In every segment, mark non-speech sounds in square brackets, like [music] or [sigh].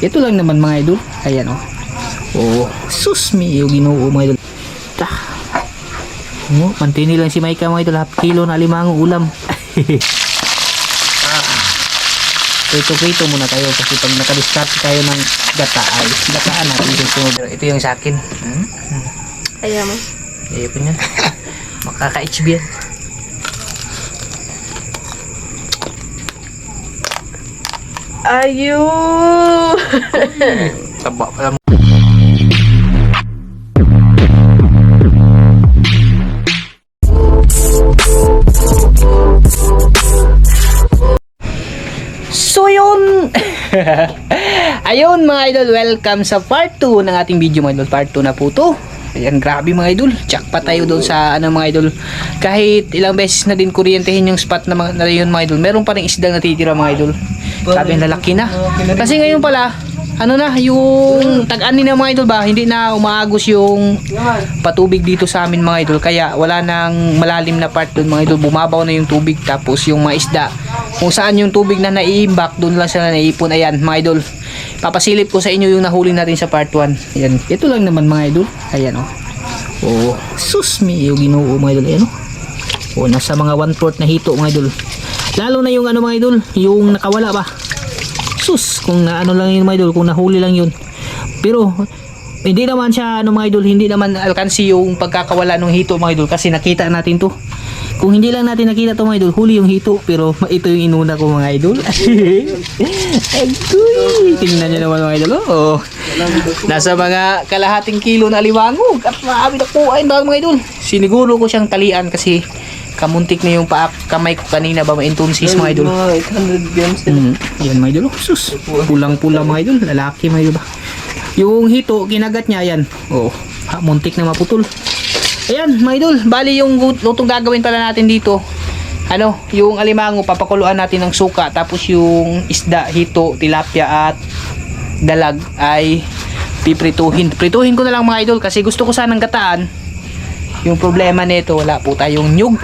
Ito lang naman mga idol. Ayan oh. Oh, sus mi yung ginoo mga idol. Ta. Oh, mantini lang si Maika mga idol. Half kilo na limang ulam. [laughs] Ito-ito muna tayo kasi pag nakadiskart tayo ng gata ay gataan natin yung sunod. Ito yung sa akin. Hmm? Ayaw mo. Eh, po niya. [laughs] Makaka-HB yan. Ayun! Taba pala mo. So yun! [laughs] Ayun mga idol, welcome sa part 2 ng ating video mga idol. Part 2 na po to. Ayan, grabe mga idol. Check pa tayo doon sa ano mga idol. Kahit ilang beses na din kuryentehin yung spot na, mga, na yun mga idol. Meron pa rin isdang natitira mga idol. Ang lalaki na. Kasi ngayon pala, ano na, yung tag-ani na mga idol ba, hindi na umaagos yung patubig dito sa amin mga idol. Kaya wala nang malalim na part doon mga idol. Bumabaw na yung tubig tapos yung mga isda. Kung saan yung tubig na naiimbak, doon lang sila naipon. Ayan mga idol. Papasilip ko sa inyo yung nahuli natin sa part 1. Ayan. Ito lang naman mga idol. Ayan oh. Oh, sus mi yung ginoo mga idol. Ayan oh. Oh, nasa mga 1/4 na hito mga idol. Lalo na yung ano mga idol, yung nakawala ba? Sus, kung ano lang yun mga idol, kung nahuli lang yun. Pero hindi naman siya ano mga idol, hindi naman alkansi yung pagkakawala ng hito mga idol kasi nakita natin to. Kung hindi lang natin nakita to mga idol, huli yung hito pero [laughs] ito yung inuna ko mga idol. [laughs] Agoy! Tingnan nyo naman mga idol. Oh. Nasa mga kalahating kilo na alimango. At marami na ay mga idol. Siniguro ko siyang talian kasi kamuntik na yung paa kamay ko kanina ba maintunsis mga idol. Mga 800 grams. Mm, yan mga idol. Oh, sus. Pulang-pula mga idol. Lalaki mga idol ba. Yung hito, kinagat niya yan. Oh, ha, muntik na maputol. Ayan mga idol. Bali yung lutong gagawin pala natin dito. Ano, yung alimango, papakuluan natin ng suka. Tapos yung isda, hito, tilapia at dalag ay piprituhin. Prituhin ko na lang mga idol kasi gusto ko sanang gataan. Yung problema nito, wala po tayong nyug.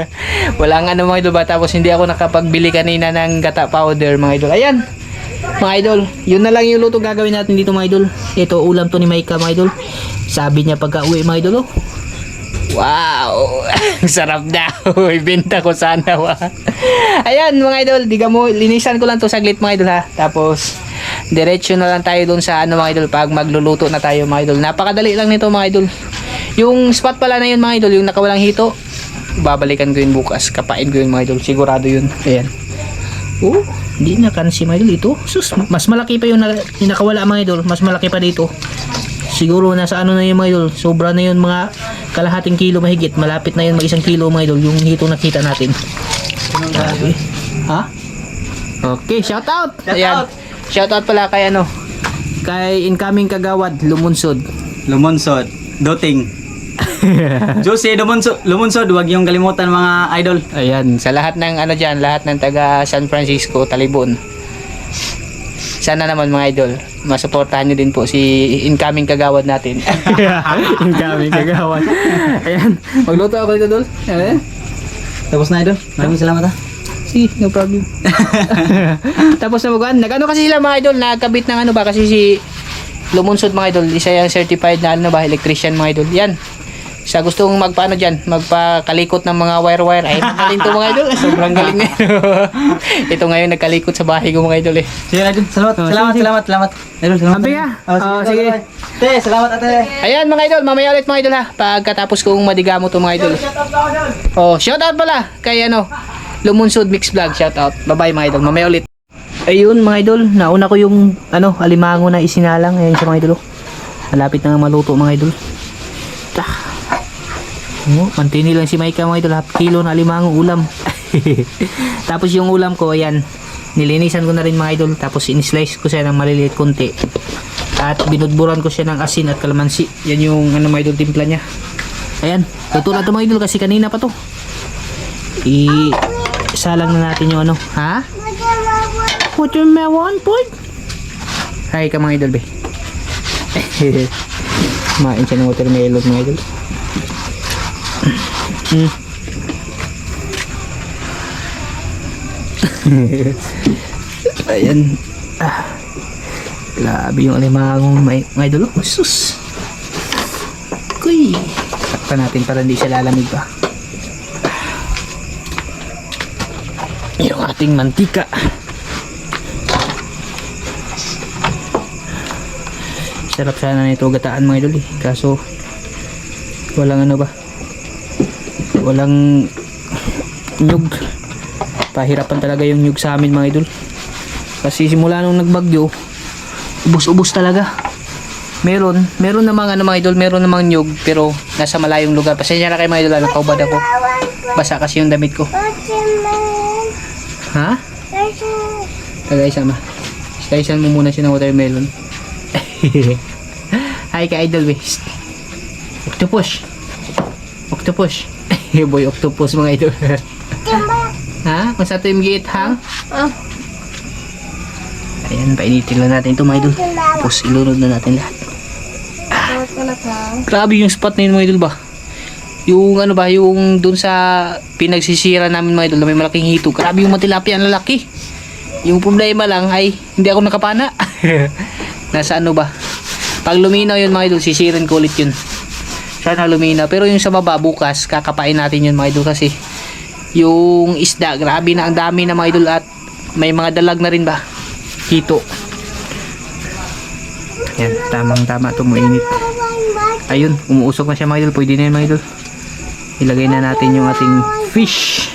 [laughs] wala nga mga idol? Tapos hindi ako nakapagbili kanina ng gata powder mga idol. Ayan. Mga idol, yun na lang yung luto gagawin natin dito mga idol. Ito ulam to ni Maika mga idol. Sabi niya pagka uwi mga idol oh. Wow! [laughs] Sarap daw. [laughs] Ibenta ko sana wa. Ayan mga idol, diga mo, linisan ko lang to saglit mga idol ha. Tapos, diretso na lang tayo dun sa ano mga idol pag magluluto na tayo mga idol. Napakadali lang nito mga idol. Yung spot pala na yun mga idol, yung nakawalang hito, babalikan ko yun bukas. Kapain ko yun mga idol. Sigurado yun. Ayan. Oh, hindi na kansi mga idol ito. Sus, mas malaki pa yung, na, yung nakawala mga idol. Mas malaki pa dito. Siguro nasa ano na yun mga idol. Sobra na yun mga kalahating kilo mahigit. Malapit na yun mag isang kilo mga idol. Yung hito nakita natin. Grabe. Ha? Okay, shout out. Shout Ayan. out. Shout out pala kay ano. Kay incoming kagawad Lumunsod. Lumunsod, Doting. [laughs] Josie Lumunsod, Lumunsod, wag yung kalimutan mga idol. Ayan, sa lahat ng ano diyan, lahat ng taga San Francisco, Talibon. Sana naman mga idol, masuportahan nyo din po si incoming kagawad natin. [laughs] incoming kagawad. Ayan, magluto ako dito, Dol. Ayan. Tapos na idol. Maraming salamat ha. Sige, no problem. [laughs] Tapos na maguan. Nag-ano kasi sila mga idol, nagkabit ng ano ba kasi si Lumunsod mga idol, isa yung certified na ano ba, electrician mga idol. Yan. Sa gustong magpaano diyan, magpakalikot ng mga wire-wire. Ay, magaling to mga idol. [laughs] Sobrang galing na. [laughs] Ito ngayon nagkalikot sa bahay ko mga idol eh. Sige idol, salamat, Oh, salamat, sige. salamat, salamat. Idol, salamat. Ambi ka. Oh, Oh, sige. Te, salamat ate. Ayan mga idol, mamaya ulit mga idol ha. Pagkatapos kong madigamo to mga idol. Oh, shout out pala kay ano, Lumunsod Mix Vlog, shout out. Bye-bye mga idol, mamaya ulit. Ayun mga idol, nauna ko yung ano, alimango na isinalang ayun sa mga idol. oh. Malapit na nga maluto mga idol. Tah. Oh, mantini lang si Maika mga idol, half kilo na alimango ulam. [laughs] tapos yung ulam ko, ayan, nilinisan ko na rin mga idol, tapos in-slice ko siya ng maliliit konti. At binudburan ko siya ng asin at kalamansi. Yan yung ano mga idol timpla niya. Ayan, luto na ito mga idol kasi kanina pa to. I salang na natin yung ano, ha? Watermelon pod? Hi ka mga idol be. [laughs] Kumain siya ng watermelon mga idol. Hmm. [laughs] Ayan. Ah. Grabe yung alimangong may, mga idol. Oh, sus. Kuy. Takpan natin para hindi siya lalamig pa. Yung ating mantika. Sarap sana nito gataan mga idol eh. Kaso walang ano ba? Walang nyug. Pahirapan talaga yung nyug sa amin mga idol. Kasi simula nung nagbagyo, ubus-ubus talaga. Meron, meron namang ano mga idol, meron namang nyug pero nasa malayong lugar. Pasensya na kayo mga idol, ano paubad ako. Basa kasi yung damit ko. Ha? Tagay sama. Kaisan mo muna siya ng watermelon. [laughs] Hi ka idol base. Octopus. Octopus. Boy octopus mga idol. ha? Kung sa ito yung giit hang? Ah. Ayan, painitin lang natin ito mga idol. Tapos ilunod na natin lahat. Grabe yung spot na yun mga idol ba? Yung ano ba, yung dun sa pinagsisira namin mga idol na may malaking hito. Grabe yung matilapia ang lalaki. Yung problema lang ay hindi ako nakapana. [laughs] Nasa ano ba? Pag luminaw yun mga idol, sisirin ko ulit yun. Sana luminaw. Pero yung sa baba bukas, kakapain natin yun mga idol kasi yung isda, grabe na ang dami na mga idol at may mga dalag na rin ba? Hito. Yan, tamang tama ito mainit. Ayun, umuusok na siya mga idol. Pwede na yun mga idol. Ilagay na natin yung ating fish.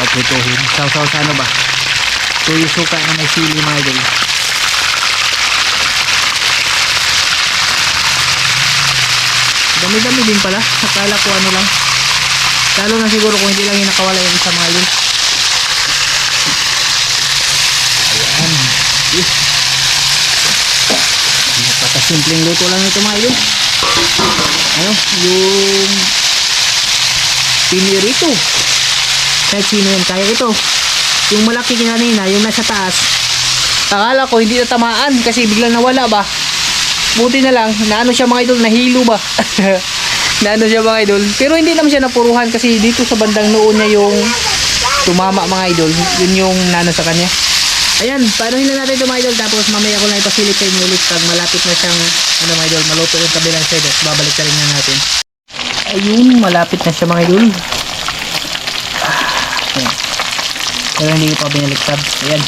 Siya pagprituhin. Sausaw sa ano ba? Tuyo suka na may sili mga idol. Dami-dami din pala. Akala ko ano lang. Lalo na siguro kung hindi lang yung nakawala yung isa mga idol. Ayan. Eh. Napakasimpleng luto lang ito mga idol. Ano? Yung pinirito. Kahit sino yan, kaya ito. Yung malaki kanina, yung nasa taas. Akala ko hindi natamaan kasi biglang nawala ba. Buti na lang, naano siya mga idol, nahilo ba? [laughs] naano siya mga idol. Pero hindi naman siya napuruhan kasi dito sa bandang noon niya yung tumama mga idol. Yun yung nano sa kanya. Ayan, paanohin na natin ito mga idol. Tapos mamaya ko lang ipasilip sa inyo ulit pag malapit na siyang ano mga idol, maluto yung kabilang side. Babalik ka rin na natin. Ayun, malapit na siya mga idol. Ayan. Pero hindi ko pa binaliktad. Ayan.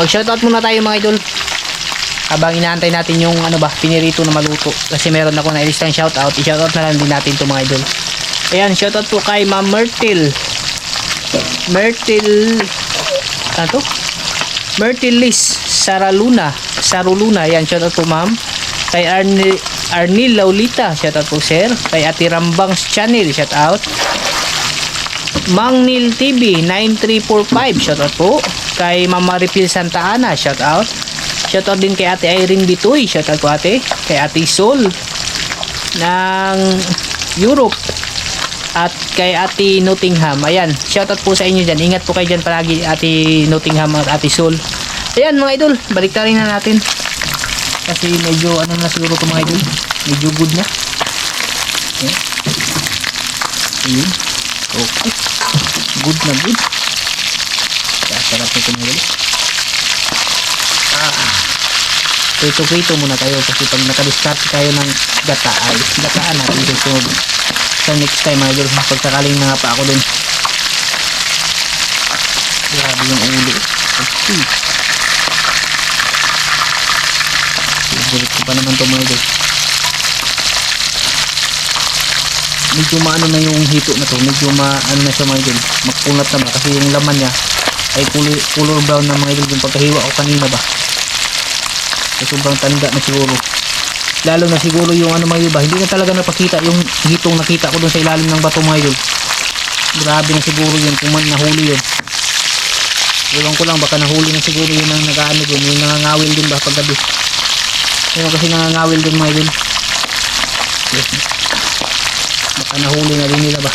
Mag-shoutout muna tayo mga idol. Habang inaantay natin yung ano ba, pinirito na maluto. Kasi meron ako na ilistang shoutout. I-shoutout na lang din natin ito mga idol. Ayan, shoutout po kay Ma'am Myrtle. Myrtle... Ano to? Myrtle Liz Saraluna. Saruluna. Ayan, shoutout po ma'am. Kay Arnil, Arnil Laulita. Shoutout po sir. Kay Ate Rambang's channel. Shoutout. Mang Nil TV 9345 shoutout po kay Mama Maripil Santa Ana. Shoutout. Shoutout din kay Ate Irene Bitoy shoutout po ate. Kay Ate Sol ng Europe. At kay Ate Nottingham. Ayan shoutout po sa inyo dyan. Ingat po kayo dyan palagi Ate Nottingham at Ate Sol. Ayan mga idol balik rin na natin. Kasi medyo ano na siguro ito mga idol. Medyo good na. Ayan. Ayun. Okay. Good na good. Sarap mga guys. Ah. Prito-prito muna tayo kasi pag nakadiscard tayo ng gata ay gataan natin susunod. Sa next time mga guys, pagkakaling na nga pa ako dun. Grabe yung ulo. Okay. Favorite ko pa naman to mga guys. Medyo maano na yung hito na to medyo ma ano na siya mga idol. Magkunat na ba? Kasi yung laman niya ay color, color brown na mga idol yung pagkahiwa ko kanina ba? So, sobrang tanda na siguro. Lalo na siguro yung ano mga idol ba hindi na talaga napakita yung hitong nakita ko dun sa ilalim ng bato mga idol. Grabe na siguro yun kung man nahuli yun. Iwan ko lang baka nahuli na siguro yun ang nag-ano dun yung nangangawil din ba paggabi. Yun kasi nangangawil dun mga idol. yes baka nahuli na rin nila ba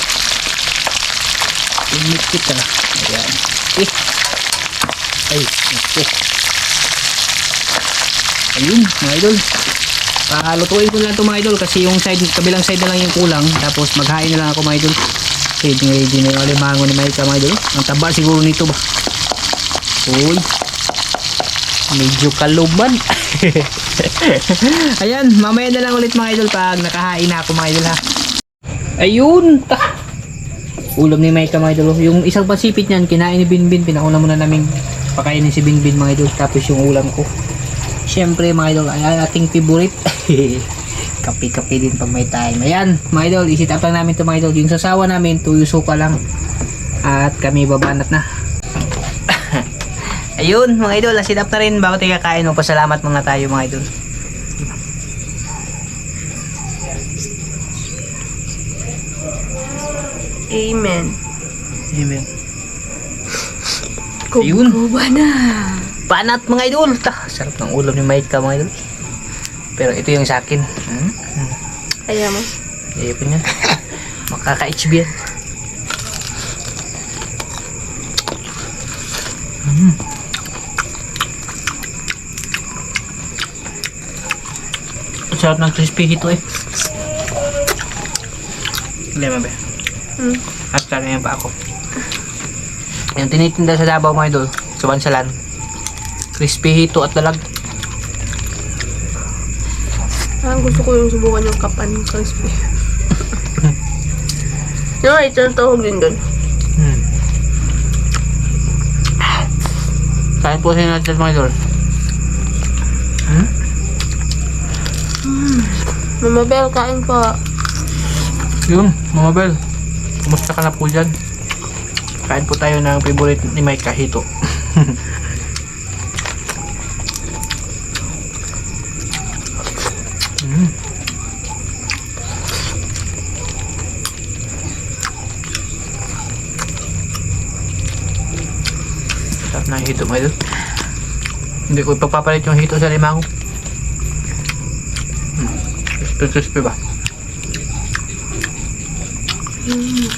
umikit ka ayan eh ay naku ayun mga idol Palutuin ko lang ito mga idol kasi yung side, kabilang side na lang yung kulang. Tapos maghain na lang ako mga idol. Ready ready na yung alimango ni Mike mga idol. Ang taba siguro nito ba? Uy. Medyo kaluban. [laughs] Ayan, mamaya na lang ulit mga idol pag nakahain na ako mga idol ha. Ayun! Ta Ulam ni Mike mga idol. Yung isang pasipit niyan, kinain ni Binbin. Pinauna muna namin pakainin si Binbin mga idol. Tapos yung ulam ko. Siyempre mga idol, ay ating favorite. [laughs] Kape-kape din pag may time. Ayan, mga idol, isit up lang namin to mga idol. Yung sasawa namin, tuyo suka lang. At kami babanat na. [laughs] Ayun, mga idol, nasit up na rin bago tayo kakain. Magpasalamat muna tayo mga idol. Amen. Amen. Ayun. Kuba na. Panat mga idol. Ta, sarap ng ulam ni Mike ka mga idol. Pero ito yung sa akin. Hmm? Kaya mo. Ayaw ko niyan. [laughs] Makaka-HB yan. Mm. Ang Sarap ng crispy hito eh. Lema ba? Hmm. At sana yan pa ako. [laughs] Yung tinitinda sa Davao mga idol, sa Bansalan. Crispy hito at dalag. Parang gusto ko yung subukan yung kapan crispy. [laughs] yung ito ang tawag din doon. Hmm. Kain po sa natin mga idol. Hmm? Mama Bel, kain pa. Yun, Mama Bel. Kumusta ka na po dyan? Kain po tayo ng favorite ni Mike Kahito. [laughs] mm. Sarap na hito mo idol. Hindi ko ipagpapalit yung hito sa limango. Mm. Crispy crispy ba? Mm.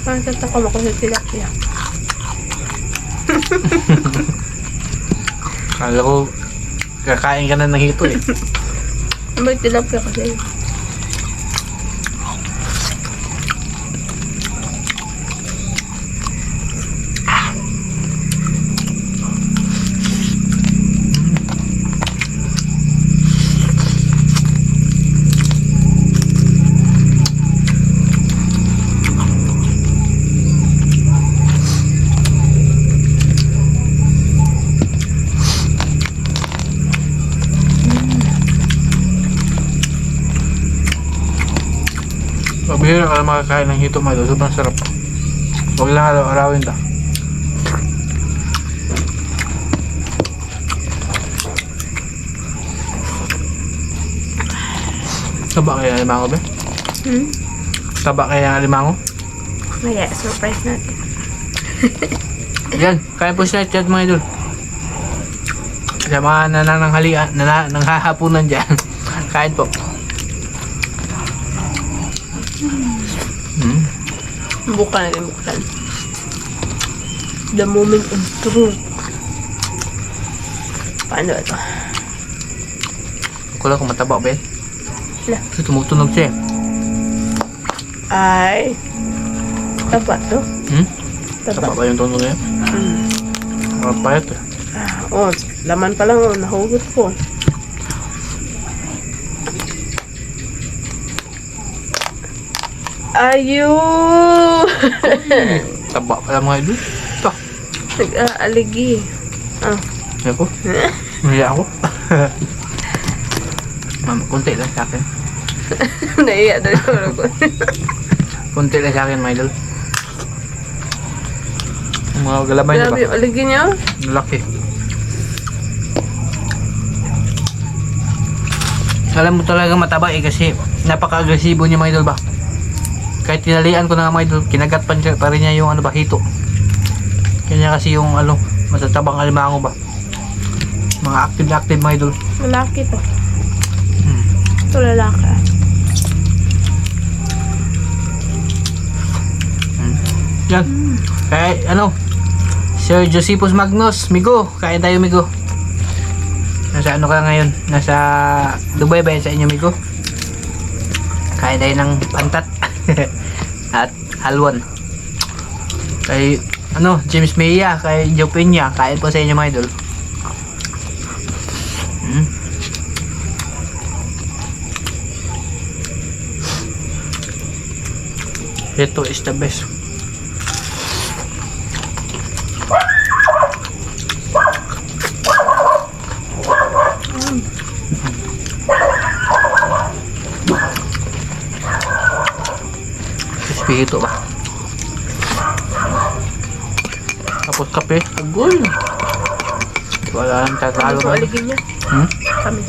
Parang tatakam ako sa tilapia. Kala ko, kakain ka na ng hito eh. Yung tilapia kasi? Ka lang makakain ng hito idol. Sobrang sarap. Huwag lang araw-arawin ta. Taba kaya ng limango ba? Hmm? Taba kaya ng limango? Maya, surprise natin. Yan, kain po siya chat mga idol. Sa mga nanananghalian, nana, nanghahapunan dyan. [laughs] kain po. Hmm. Bukan natin, bukan. The moment of truth. Paano ito? Ko lang kung mataba ba yan? Wala. Kasi tumutunog siya eh. Ay. Taba to? Hmm? Taba. Taba ba yung tunog niya? Hmm. Mga payat eh. Ah, oh, laman pa lang oh, nahugot ko. Ayun! Taba pala mga idol. Ito. Nag-aaligi. Ah. Ako. Naya ako. Ma'am, kunti lang sa akin. Naiya daw yung ko. Kunti lang sa akin, mga idol. Mga galabay niya ba? Grabe aligi niya. Laki. Alam mo talaga mataba eh kasi napaka-agresibo niya mga idol ba? Kahit tinalian ko na nga mga idol, kinagat pa, niya, pa rin niya yung ano ba, hito. Kanya kasi yung ano, matatabang alimango ba? Mga active na active mga idol. Lalaki to. Hmm. Ito lalaki. ah. Yan. Kaya ano, Sir Josephus Magnus, Migo, kain tayo Migo. Nasa ano ka ngayon? Nasa Dubai ba yan sa inyo, Migo? Kain tayo ng pantat. [laughs] Halwan. Kay, ano, James Maya, kay Joe Peña. Kain po sa inyo, mga idol. Mm. Ito is the best. Espiritu ba? Tapos kape. Agul. Wala nang tatalo. Ano po aligin niya? Hmm? Kami.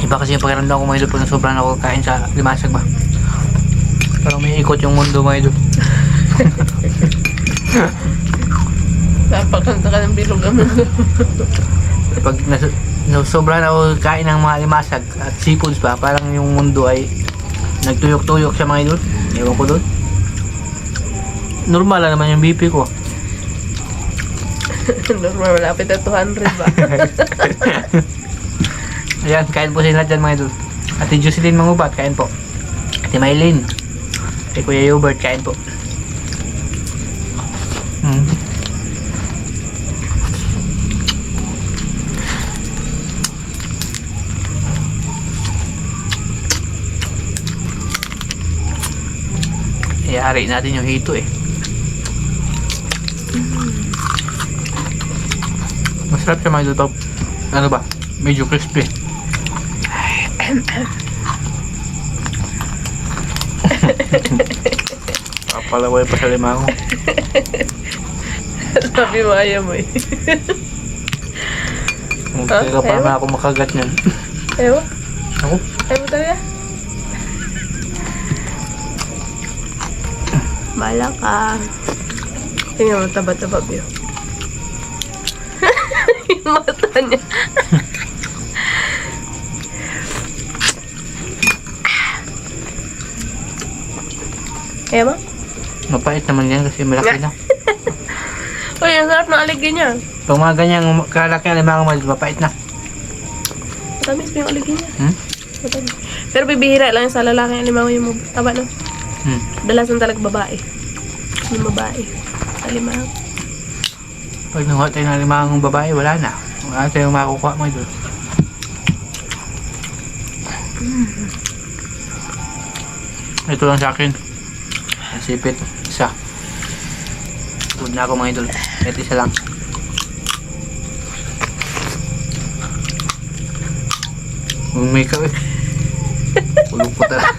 Iba kasi yung pakiramdam ko mga idol pag sobrang ako kain sa limasag ba. Parang may ikot yung mundo mga [laughs] idol. Napakanta ka ng bilog ang mundo. Pag nas, nas, sobrang ako kain ng mga limasag at seafoods ba, parang yung mundo ay nagtuyok-tuyok siya mga idol. Ewan ko doon. Normal lang naman yung BP ko. [laughs] Normal, malapit na 200 ba? [laughs] Ayan, kain po sila dyan mga idol. Ate Jocelyn Mangubat, kain po. Ate Maylin. Ate Kuya Hubert, kain po. Hmm. Iyari natin yung hito eh. Masarap siya mga Ano ba? Medyo crispy. [laughs] Papalaway pa sa limango. [laughs] Sabi mo ayaw mo eh. Kaya pa ewan. na ako makagat niyan. Ayaw? Ako? Ayaw mo talaga? Bala ka. Tingnan mo, taba-taba, Biyo. [laughs] Yung mata niya. [laughs] Ayaw mo? Mapait naman yan kasi malaki na. [laughs] Uy, ang sarap ng aligin niya. Pag mga ganyang kalaki na limango mo, mapait na. Matamis pa yung aligin niya. Hmm? Matamis. Pero bibihira lang sa lalaki ang limango yung taba, no? Hmm. Dalasan talaga babae. Yung babae. Sa limango. Pag nakuha tayo ng limangong babae, wala na. Wala tayong makukuha mo doon. Ito lang sa akin. Sipit. Isa. Good na ako mga idol. Kahit isa lang. Huwag may ikaw eh. [laughs] Ulong po talaga.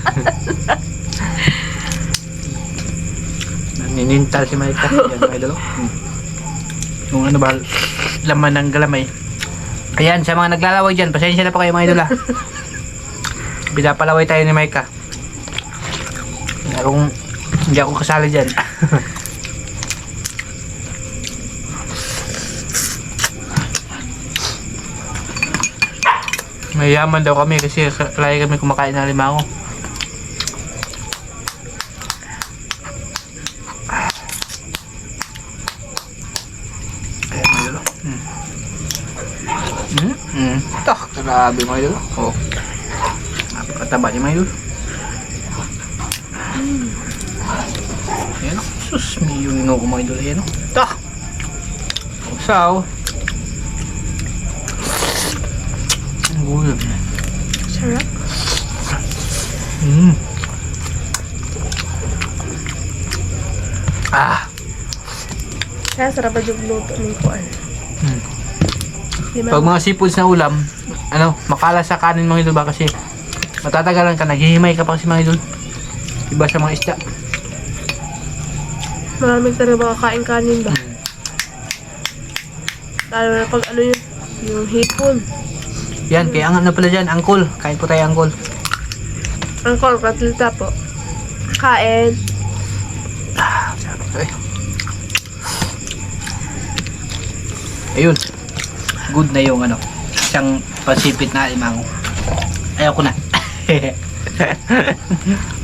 [laughs] Ninintal si Maika. [laughs] Yan mga idol. Hmm. Yung ano ba, laman ng galamay. Ayan, sa mga naglalaway dyan, pasensya na po kayo mga idol ah. [laughs] Pinapalaway tayo ni Maika. Kung hindi ako kasali dyan. [laughs] Mayaman daw kami kasi lagi kami kumakain ng limango. Ayan, mga idol. Hmm. Hmm. Ito, grabe mga idol. Oh. Napakataba niya mga idol. Ayan o. Sus, may yun ko mga idol. Ayan. Ito. Usaw. Ang gulo. Sarap. Hmm. Ah. Kaya sarap ba yung luto ng kuan? Hmm. Pag mga seafoods na ulam, ano, makala sa kanin mga idol ba kasi matatagalan ka, naghihimay ka pa kasi mga idol. Iba sa mga isda. Maraming talaga makakain kanin ba? Lalo na pag ano yun, yung hipon. Yan, kaya ang ano pala dyan, angkol. Kain po tayo angkol. Ang call, katlita po. Kain. Ah, sarap ito eh. Ayun good na yung ano, isang pasipit na alimango. Ayoko na. [laughs]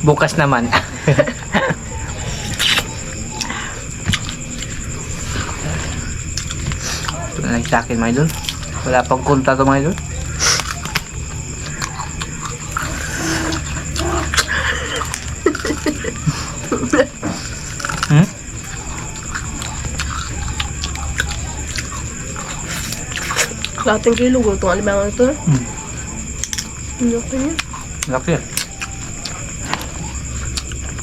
Bukas naman. Ano Ito na lang sa akin, mga idol. Wala pang kunta to, mga idol. Lating kilo ko itong alimango ito. Hmm. Hindi ako niya. Laki yan.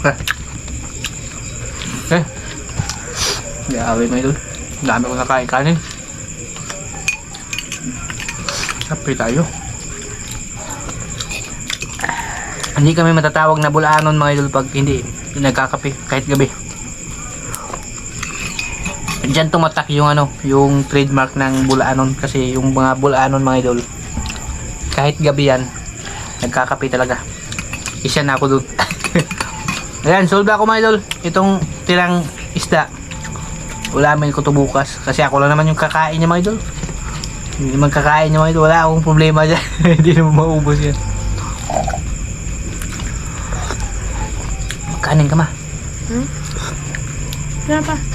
Eh. Eh. Grabe mga idol. Ang Dami ko nakain kanin. Kape tayo. Hindi kami matatawag na bulaanon mga idol pag hindi nagkakape kahit gabi. Diyan tumatak yung ano, yung trademark ng bulaanon kasi yung mga bulaanon mga idol kahit gabi yan nagkakape talaga. Isa na ako doon. [laughs] Ayan, sold ako mga idol. Itong tirang isda. Ulamin ko to bukas. Kasi ako lang naman yung kakain niya mga idol. Hindi naman kakain niya mga idol. Wala akong problema dyan. [laughs] Hindi naman maubos yan. Kanin ka ma. Hmm? Kaya pa.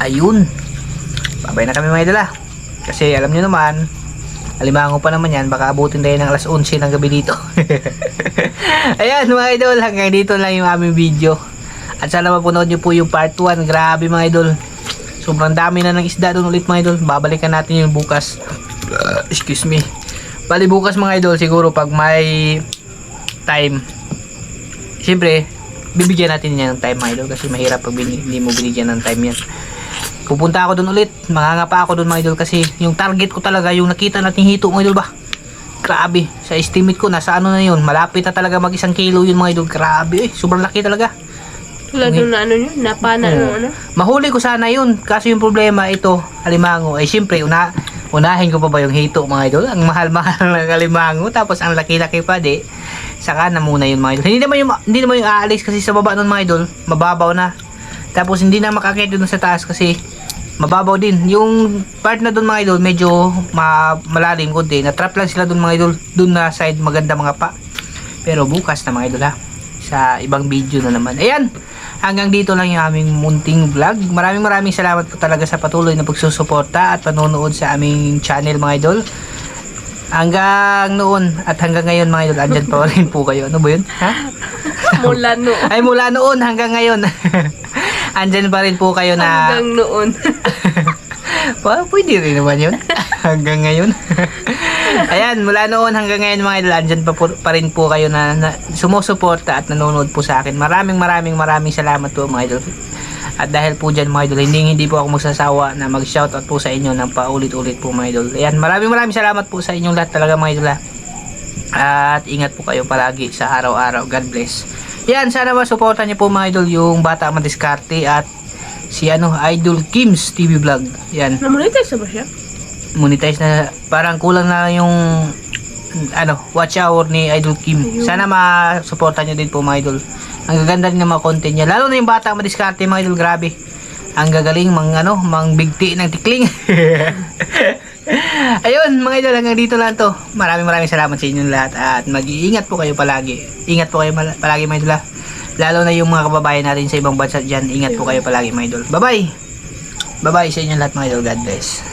Ayun. Babay na kami mga idol ah. Kasi alam nyo naman, alimango pa naman yan, baka abutin tayo ng alas 11 ng gabi dito. [laughs] Ayan mga idol, hanggang dito lang yung aming video. At sana mapunood nyo po yung part 1. Grabe mga idol. Sobrang dami na ng isda doon ulit mga idol. Babalikan natin yung bukas. Excuse me. Bali bukas mga idol, siguro pag may time. Siyempre, bibigyan natin niya ng time mga idol kasi mahirap pag hindi mo binigyan ng time yan. Pupunta ako doon ulit. Mangangapa ako doon mga idol kasi yung target ko talaga yung nakita nating hito mga idol ba. Grabe. Sa estimate ko nasa ano na yun. Malapit na talaga mag isang kilo yun mga idol. Grabe eh. Sobrang laki talaga. Tulad Okay. na ano nyo, napana nung ano. Mahuli ko sana yun. Kaso yung problema ito, alimango. Ay siyempre, una, unahin ko pa ba yung hito mga idol? Ang mahal-mahal [laughs] ng alimango. Tapos ang laki-laki pa di. Saka na muna yun mga idol. Hindi naman yung, hindi naman yung aalis kasi sa baba nun mga idol. Mababaw na. Tapos hindi na makakit dun sa taas kasi mababaw din. Yung part na dun mga idol, medyo ma malalim konti. Na-trap lang sila dun mga idol. Dun na side maganda mga pa. Pero bukas na mga idol ha. Sa ibang video na naman. Ayan. Hanggang dito lang yung aming munting vlog. Maraming maraming salamat po talaga sa patuloy na pagsusuporta at panonood sa aming channel mga idol. Hanggang noon at hanggang ngayon mga idol, andyan pa rin po kayo. Ano ba yun? Ha? [laughs] Mula no. Ay mula noon hanggang ngayon. [laughs] andyan pa rin po kayo na... Hanggang noon. [laughs] Pa, pwede rin naman yun. [laughs] hanggang ngayon. [laughs] Ayan, mula noon hanggang ngayon mga idol, andyan pa, po, pa rin po kayo na, na sumusuporta at nanonood po sa akin. Maraming maraming maraming salamat po mga idol. At dahil po dyan mga idol, hindi hindi po ako magsasawa na mag-shoutout po sa inyo ng paulit-ulit po mga idol. Ayan, maraming maraming salamat po sa inyong lahat talaga mga idol. ha. At ingat po kayo palagi sa araw-araw. God bless. Yan, sana masuportan niyo po mga idol yung Bata Madiskarte at si ano, Idol Kims TV Vlog. Yan Namonetize na ba siya? monetize na parang kulang na yung ano, watch hour ni Idol Kim. Sana ma-supportan nyo din po mga idol. Ang gaganda rin ng mga content niya. Lalo na yung bata madiskarte mga idol, grabe. Ang gagaling, mang ano, mang bigti ng tikling. [laughs] Ayun, mga idol, hanggang dito lang to. Maraming maraming salamat sa inyong lahat at mag-iingat po kayo palagi. Ingat po kayo palagi mga idol. Lalo na yung mga kababayan natin sa ibang bansa dyan. Ingat po kayo palagi mga idol. Bye-bye! Bye-bye sa inyong lahat mga idol. God bless.